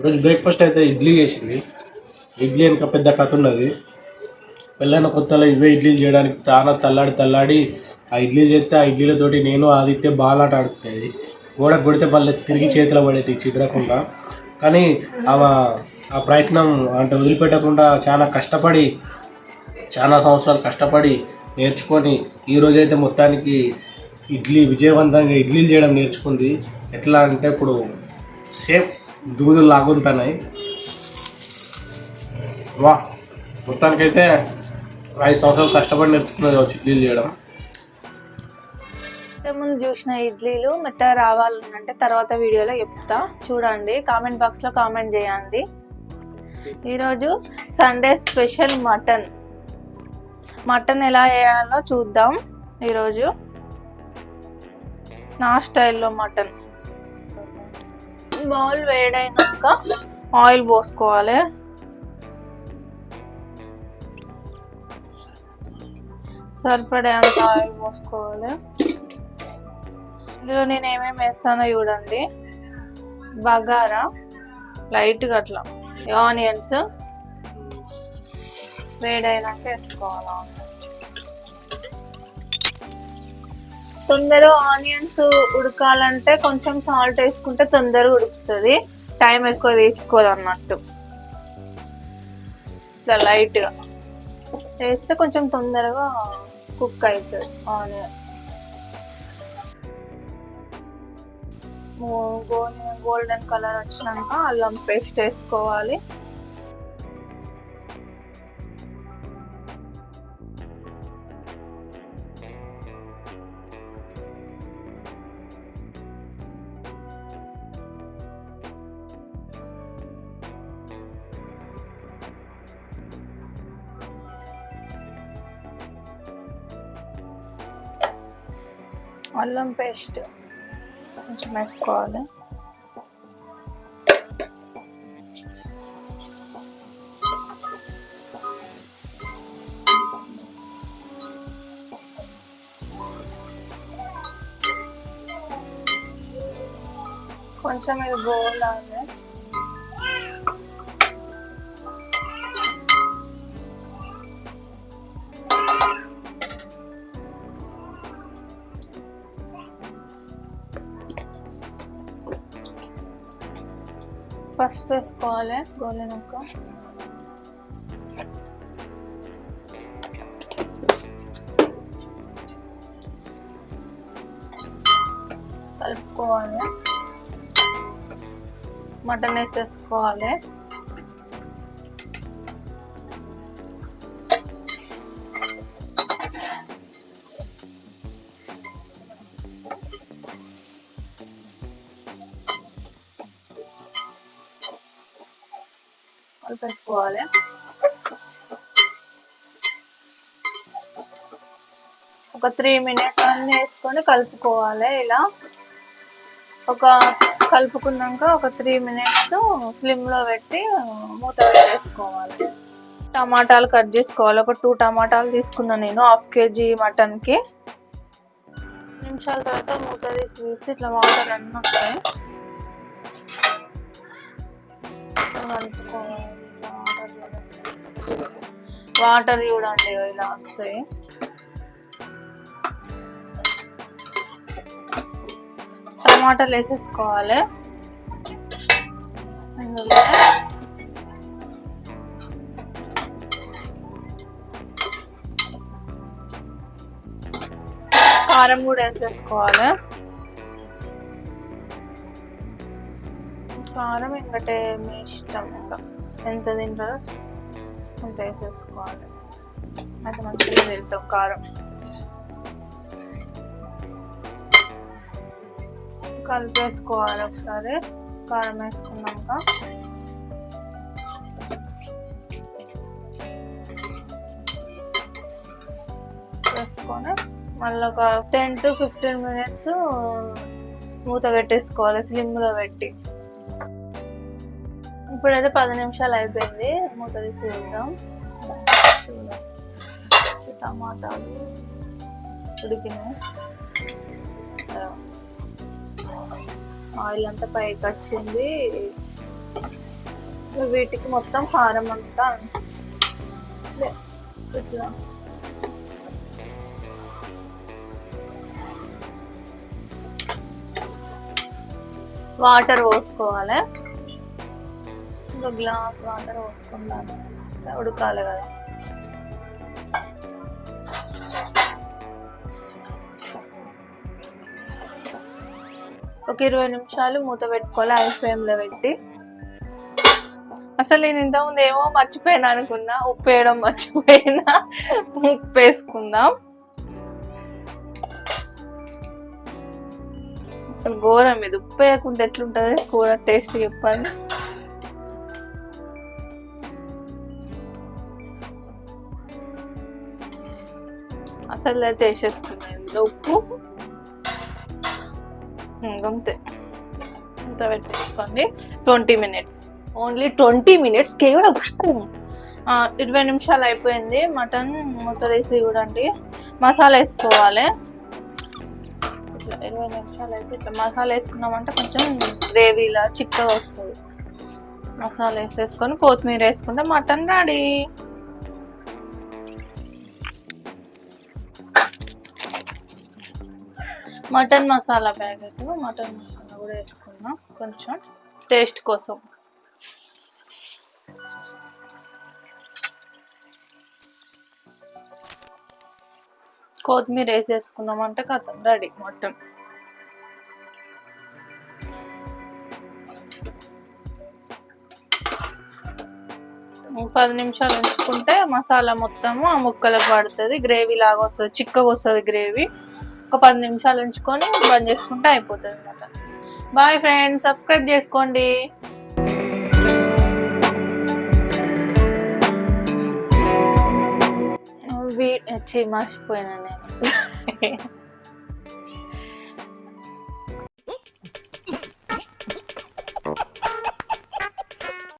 ఈరోజు బ్రేక్ఫాస్ట్ అయితే ఇడ్లీ చేసింది. ఇడ్లీ వెనక పెద్ద కథ ఉన్నది. పెళ్ళైన కొత్తలో ఇవే ఇడ్లీలు చేయడానికి చాలా తల్లాడి తల్లాడి ఆ ఇడ్లీలు చేస్తే ఆ ఇడ్లీలతోటి నేను ఆదిత్య బాలాట ఆడుతుంది గోడ కొడితే పల్లె తిరిగి చేతిలో పడేది చిదరకుండా. కానీ ఆమె ఆ ప్రయత్నం అంటే వదిలిపెట్టకుండా చాలా కష్టపడి చాలా సంవత్సరాలు కష్టపడి నేర్చుకొని ఈరోజైతే మొత్తానికి ఇడ్లీ విజయవంతంగా ఇడ్లీలు చేయడం నేర్చుకుంది. ఎట్లా అంటే ఇప్పుడు సేమ్ దూదులు లాగుంటున్నాయి. వా మొత్తానికైతే ఐదు సంవత్సరాలు కష్టపడి నేర్చుకున్నది వచ్చి ఇడ్లీలు చేయడం. ముందు చూసిన ఇడ్లీలు మెత్త రావాలంటే తర్వాత వీడియోలో చెప్తా. చూడండి కామెంట్ బాక్స్లో కామెంట్ చేయండి. ఈరోజు సండే స్పెషల్ మటన్. మటన్ ఎలా చేయాలో చూద్దాం ఈరోజు. నా స్టైల్లో మటన్. బౌల్ వేడైనాక ఆయిల్ పోసుకోవాలి. సరిపడేంత ఆయిల్ పోసుకోవాలి. ఇందులో నేను ఏమేమి వేస్తానో చూడండి. బగారా లైట్గా అట్లా ఆనియన్స్ వేడైనాక వేసుకోవాలి. తొందరగా తొందర ఆనియన్స్ ఉడకాలంటే కొంచెం సాల్ట్ వేసుకుంటే తొందరగా ఉడుకుతుంది. టైం ఎక్కువ తీసుకోదు అన్నట్టు ఇట్లా లైట్గా వేస్తే కొంచెం తొందరగా కుక్ అవుతుంది ఆనియన్. గోల్డెన్ కలర్ వచ్చినాక అల్లం పేస్ట్ వేసుకోవాలి. అల్లం పేస్ట్ కొంచెం వేసుకోవాలి. కొంచెం ఇది గోలాలి ఫస్ట్ వేసుకోవాలి గోలినాక కలుపుకోవాలి. మటన్ వేసేసుకోవాలి. కలిపేసుకోవాలి ఒక త్రీ మినిట్స్ అన్ని వేసుకొని కలుపుకోవాలి ఇలా. ఒక కలుపుకున్నాక ఒక త్రీ మినిట్స్ స్లిమ్లో పెట్టి మూత వేసుకోవాలి టమాటాలు కట్ చేసుకోవాలి. ఒక టూ టమాటాలు తీసుకున్నాను నేను హాఫ్ కేజీ మటన్కి నిమిషాల తర్వాత మూత తీసి తీసి ఇట్లా వాటర్ అన్నీ వస్తాయి. కలుపుకోవాలి వాటర్ చూడండి ఇలా వస్తాయి. టమాటాలు వేసేసుకోవాలి. కారం కూడా వేసేసుకోవాలి. కారం ఇంకటే మీ ఇష్టం ఇంకా. ఎంత తింటారో అంత వేసేసుకోవాలి అది మంచిగా తింటాం కారం. కలిపేసుకోవాలి ఒకసారి. కారం వేసుకున్నాక. వేసుకొని మళ్ళీ ఒక టెన్ టు ఫిఫ్టీన్ మినిట్స్ మూత పెట్టేసుకోవాలి స్లిమ్లో పెట్టి. ఇప్పుడైతే పది నిమిషాలు అయిపోయింది. మూత తీసి చూద్దాం. టమాటాలు ఉడికినాయి. ఆయిల్ అంతా పైకి వచ్చింది. వీటికి మొత్తం కారం అంతా. ఇట్లా. వాటర్ పోసుకోవాలి. ఒక గ్లాస్ వాటర్ పోసుకుంటాను. ఉడకాలి కదా. ఒక ఇరవై నిమిషాలు మూత పెట్టుకోవాలి ఐ ఫ్లేమ్లో పెట్టి. అసలు నేను ఇంతకుముందు ఏమో మర్చిపోయినా అనుకున్నా. ఉప్పు వేయడం మర్చిపోయినా. ఉప్పు వేసుకుందాం. అసలు ఘోరం ఇది. ఉప్పు వేయకుండా ఎట్లుంటది? కూర టేస్ట్ చెప్పండి. అసలు అయితే ఇందులో ఉప్పు ఉమ్, అంతే ఇంత పెట్టేసుకోండి twenty minutes only twenty minutes కేవలం ఇరవై నిమిషాలు అయిపోయింది. మటన్ మూత తీసి చూడండి. మసాలా వేసుకోవాలి. ఇట్లా ఇరవై నిమిషాలు అయితే ఇట్లా మసాలా వేసుకున్నామంటే కొంచెం గ్రేవీలా చిక్కగా వస్తుంది. మసాలా వేసేసుకొని కొత్తిమీర వేసుకుంటే mutton ready. Mutton masala packet mutton masala కూడా వేసుకున్నాం కొంచెం టేస్ట్ కోసం. కొత్తిమీర వేసేసుకున్నామంటే కథం రెడీ మటన్. పది నిమిషాలు ఉంచుకుంటే మసాలా మొత్తము ఆ ముక్కలకు పడుతుంది గ్రేవీ లాగా వస్తుంది చిక్కగా వస్తుంది గ్రేవీ. ఒక పది నిమిషాలు ఉంచుకొని బంద్ చేసుకుంటే అయిపోతుంది అనమాట బాయ్ ఫ్రెండ్స్ సబ్స్క్రైబ్ చేసుకోండి. వీ- మర్చిపోయినా నేను.